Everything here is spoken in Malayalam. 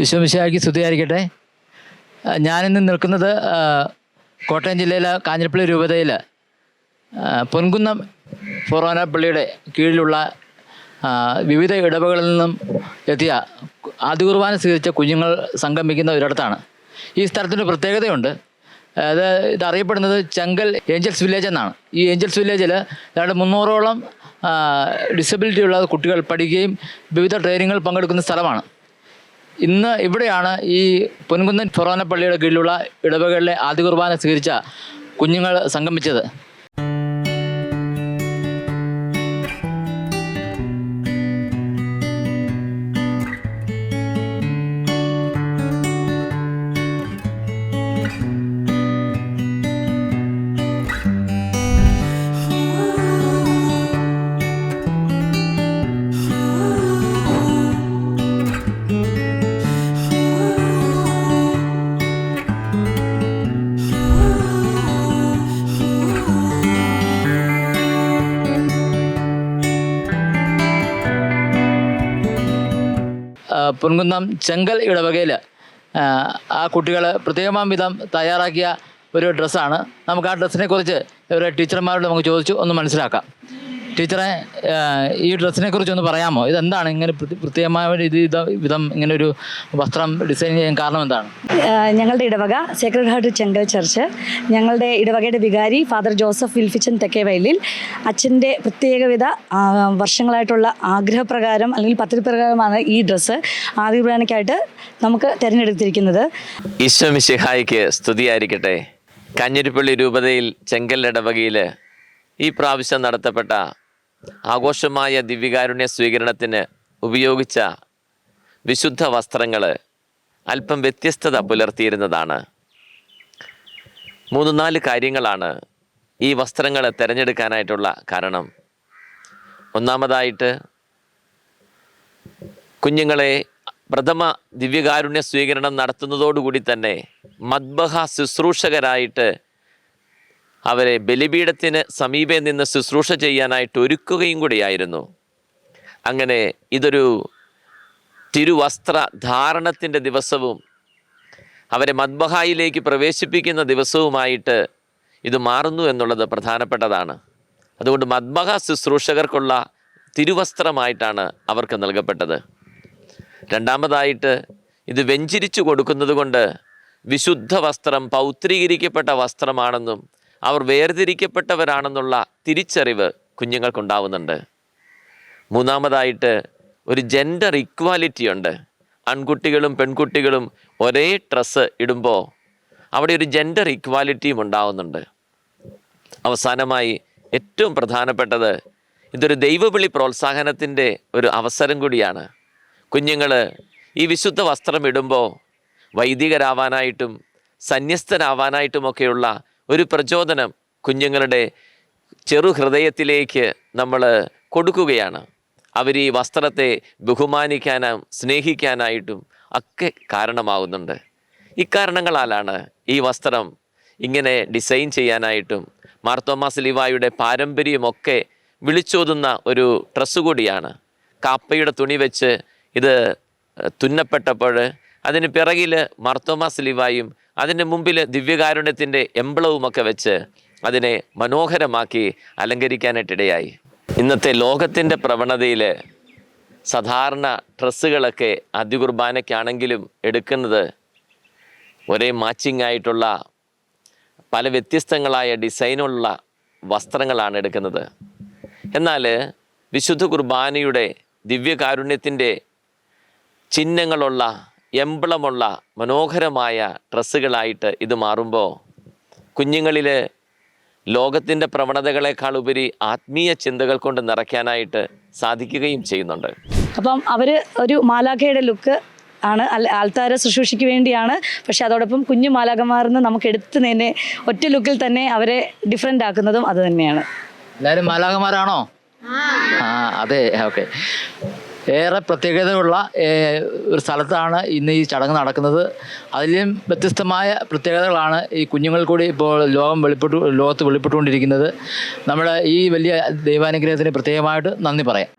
വിശ്വമിശാക്കി സ്തുതിയായിരിക്കട്ടെ. ഞാനിന്ന് നിൽക്കുന്നത് കോട്ടയം ജില്ലയിലെ കാഞ്ഞിരപ്പള്ളി രൂപതയിൽ പൊൻകുന്നം ഫൊറോന പള്ളിയുടെ കീഴിലുള്ള വിവിധ ഇടവകളിൽ നിന്നും എത്തിയ അതികുർബാന കുർബാന സ്വീകരിച്ച കുഞ്ഞുങ്ങൾ സംഗമിക്കുന്ന ഒരിടത്താണ്. ഈ സ്ഥലത്തിന്റെ പ്രത്യേകതയുണ്ട്. അത് ഇതറിയപ്പെടുന്നത് ചെങ്കൽ ഏഞ്ചൽസ് വില്ലേജ് എന്നാണ്. ഈ ഏഞ്ചൽസ് വില്ലേജിൽ ഏതാണ്ട് മുന്നൂറോളം ഡിസബിലിറ്റി ഉള്ള കുട്ടികൾ പഠിക്കുകയും വിവിധ ട്രെയിനിങ്ങുകൾ പങ്കെടുക്കുന്ന സ്ഥലമാണ്. ഇന്ന് ഇവിടെയാണ് ഈ പൊൻകുന്നൻ ഫൊറോന പള്ളിയുടെ കീഴിലുള്ള ഇടവകളിലെ ആദ്യ കുർബാന സ്വീകരിച്ച കുഞ്ഞുങ്ങൾ സംഗമിച്ചത്. ആ, പൊൻകുന്നം ചെങ്കൽ ഇടവകയിൽ ആ കുട്ടികൾ പ്രത്യേകമാം വിധം തയ്യാറാക്കിയ ഒരു ഡ്രസ്സാണ്. നമുക്ക് ആ ഡ്രസ്സിനെ കുറിച്ച് ഇവരെ ടീച്ചർമാരോട് നമുക്ക് ചോദിച്ചു ഒന്ന് മനസ്സിലാക്കാം. ടീച്ചറെ ഈ ഡ്രസ്സിനെ കുറിച്ച് ഒന്ന് പറയാമോ? ഇതെന്താണ് ഇങ്ങനെ പ്രത്യ- പ്രത്യേകമായ ഇത് വിധം ഇങ്ങനെ ഒരു വസ്ത്രം ഡിസൈൻ ചെയ്യാൻ കാരണം എന്താണ്? ഞങ്ങളുടെ ഇടവക സേക്രഡ് ഹാർട്ട് ചെങ്കൽ ചർച്ച് ഞങ്ങളുടെ ഇടവകയുടെ വികാരി ഫാദർ ജോസഫ് വിൽഫിച്ചൻ തെക്കേവയലിൽ അച്ഛന്റെ പ്രത്യേകവിധ വർഷങ്ങളായിട്ടുള്ള ആഗ്രഹപ്രകാരം അല്ലെങ്കിൽ പദ്ധതി പ്രകാരമാണ് ഈ ഡ്രസ്സ് ആദ്യ പ്രധാനക്കായിട്ട് നമുക്ക് തിരഞ്ഞെടുത്തിരിക്കുന്നത്. ഈശോ മിശിഹായിക്ക് സ്തുതിയായിരിക്കട്ടെ. കഞ്ഞിരിപ്പള്ളി രൂപതയിൽ ചെങ്കൽ ഇടവകയിൽ ഈ പ്രാവശ്യം നടത്തപ്പെട്ട ആഘോഷമായ ദിവ്യകാരുണ്യ സ്വീകരണത്തിന് ഉപയോഗിച്ച വിശുദ്ധ വസ്ത്രങ്ങൾ അല്പം വ്യത്യസ്തത പുലർത്തിയിരുന്നതാണ്. മൂന്ന് നാല് കാര്യങ്ങളാണ് ഈ വസ്ത്രങ്ങൾ തിരഞ്ഞെടുക്കാനായിട്ടുള്ള കാരണം. ഒന്നാമതായിട്ട് കുഞ്ഞുങ്ങളെ പ്രഥമ ദിവ്യകാരുണ്യ സ്വീകരണം നടത്തുന്നതോടുകൂടി തന്നെ മദ്ബഹ ശുശ്രൂഷകരായിട്ട് അവരെ ബലിപീഠത്തിന് സമീപേ നിന്ന് ശുശ്രൂഷ ചെയ്യാനായിട്ട് ഒരുക്കുകയും കൂടിയായിരുന്നു. അങ്ങനെ ഇതൊരു തിരുവസ്ത്ര ധാരണത്തിന്റെ ദിവസവും അവരെ മദ്ബഹായിലേക്ക് പ്രവേശിപ്പിക്കുന്ന ദിവസവുമായിട്ട് ഇത് മാറുന്നു എന്നുള്ളത് പ്രധാനപ്പെട്ടതാണ്. അതുകൊണ്ട് മദ്ബഹ ശുശ്രൂഷകർക്കുള്ള തിരുവസ്ത്രമായിട്ടാണ് അവർക്ക് നൽകപ്പെട്ടത്. രണ്ടാമതായിട്ട് ഇത് വെഞ്ചിരിച്ചു കൊടുക്കുന്നത് കൊണ്ട് വിശുദ്ധ വസ്ത്രം പൗത്രീകരിക്കപ്പെട്ട വസ്ത്രമാണെന്നും അവർ വേർതിരിക്കപ്പെട്ടവരാണെന്നുള്ള തിരിച്ചറിവ് കുഞ്ഞുങ്ങൾക്കുണ്ടാവുന്നുണ്ട്. മൂന്നാമതായിട്ട് ഒരു ജെൻഡർ ഇക്വാലിറ്റി ഉണ്ട്. ആൺകുട്ടികളും പെൺകുട്ടികളും ഒരേ ഡ്രസ്സ് ഇടുമ്പോൾ അവിടെ ഒരു ജെൻഡർ ഇക്വാലിറ്റിയും ഉണ്ടാവുന്നുണ്ട്. അവസാനമായി ഏറ്റവും പ്രധാനപ്പെട്ടത് ഇതൊരു ദൈവവിളി പ്രോത്സാഹനത്തിന്റെ ഒരു അവസരം കൂടിയാണ്. കുഞ്ഞുങ്ങൾ ഈ വിശുദ്ധ വസ്ത്രം ഇടുമ്പോൾ വൈദികരാവാനായിട്ടും സന്യസ്തരാവാനായിട്ടുമൊക്കെയുള്ള ഒരു പ്രചോദനം കുഞ്ഞുങ്ങളുടെ ചെറുഹൃദയത്തിലേക്ക് നമ്മൾ കൊടുക്കുകയാണ്. അവർ ഈ വസ്ത്രത്തെ ബഹുമാനിക്കാനും സ്നേഹിക്കാനായിട്ടും ഒക്കെ കാരണമാകുന്നുണ്ട് ഇക്കാരണങ്ങളാലാണ് ഈ വസ്ത്രം ഇങ്ങനെ ഡിസൈൻ ചെയ്യാനായിട്ടും മാർത്തോമാസ് ലിവായുടെ പാരമ്പര്യമൊക്കെ വിളിച്ചോതുന്ന ഒരു ഡ്രസ്സ് കൂടിയാണ്. കാപ്പയുടെ തുണി വെച്ച് ഇത് തുന്നപ്പെട്ടപ്പോൾ അതിന് പിറകിൽ മർത്തോമ ലിവായും അതിന് മുമ്പിൽ ദിവ്യകാരുണ്യത്തിന്റെ എംബ്ലവുമൊക്കെ വെച്ച് അതിനെ മനോഹരമാക്കി അലങ്കരിക്കാനായിട്ടിടയായി. ഇന്നത്തെ ലോകത്തിന്റെ പ്രവണതയിൽ സാധാരണ ഡ്രസ്സുകളൊക്കെ അതികുർബാനയ്ക്കാണെങ്കിലും എടുക്കുന്നത് ഒരേ മാച്ചിങ് ആയിട്ടുള്ള പല വ്യത്യസ്തങ്ങളായ ഡിസൈനുള്ള വസ്ത്രങ്ങളാണ് എടുക്കുന്നത്. എന്നാൽ വിശുദ്ധ കുർബാനയുടെ ദിവ്യകാരുണ്യത്തിന്റെ ചിഹ്നങ്ങളുള്ള എംബ്ലമുള്ള മനോഹരമായ ഡ്രസ്സുകളായിട്ട് ഇത് മാറുമ്പോൾ കുഞ്ഞുങ്ങളിൽ ലോകത്തിന്റെ പ്രവണതകളെക്കാൾ ഉപരി ആത്മീയ ചിന്തകൾ കൊണ്ട് നിറയ്ക്കാനായിട്ട് സാധിക്കുകയും ചെയ്യുന്നുണ്ട്. അപ്പം അവർ ഒരു മാലാഖയുടെ ലുക്ക് ആണ് അല്ല ആൾത്താര ശുശ്രൂഷയ്ക്ക് വേണ്ടിയാണ്. പക്ഷേ അതോടൊപ്പം കുഞ്ഞു മാലാഖമാരിൽ നിന്ന് നമുക്ക് എടുത്ത് തന്നെ ഒറ്റ ലുക്കിൽ തന്നെ അവരെ ഡിഫറെന്റ് ആക്കുന്നതും അത് തന്നെയാണ്. എല്ലാവരും മാലാഖമാരാണോ? ആ അതെ ഓക്കെ. ഏറെ പ്രത്യേകതയുള്ള ഒരു സ്ഥലത്താണ് ഇന്ന് ഈ ചടങ്ങ് നടക്കുന്നത്. അതിലും വ്യത്യസ്തമായ പ്രത്യേകതകളാണ് ഈ കുഞ്ഞുങ്ങൾ കൂടി ഇപ്പോൾ ലോകം വെളിപ്പെട്ടു ലോകത്ത് വെളിപ്പെട്ടുകൊണ്ടിരിക്കുന്നത്. നമ്മുടെ ഈ വലിയ ദൈവാനുഗ്രഹത്തിന് പ്രത്യേകമായിട്ട് നന്ദി പറയാം.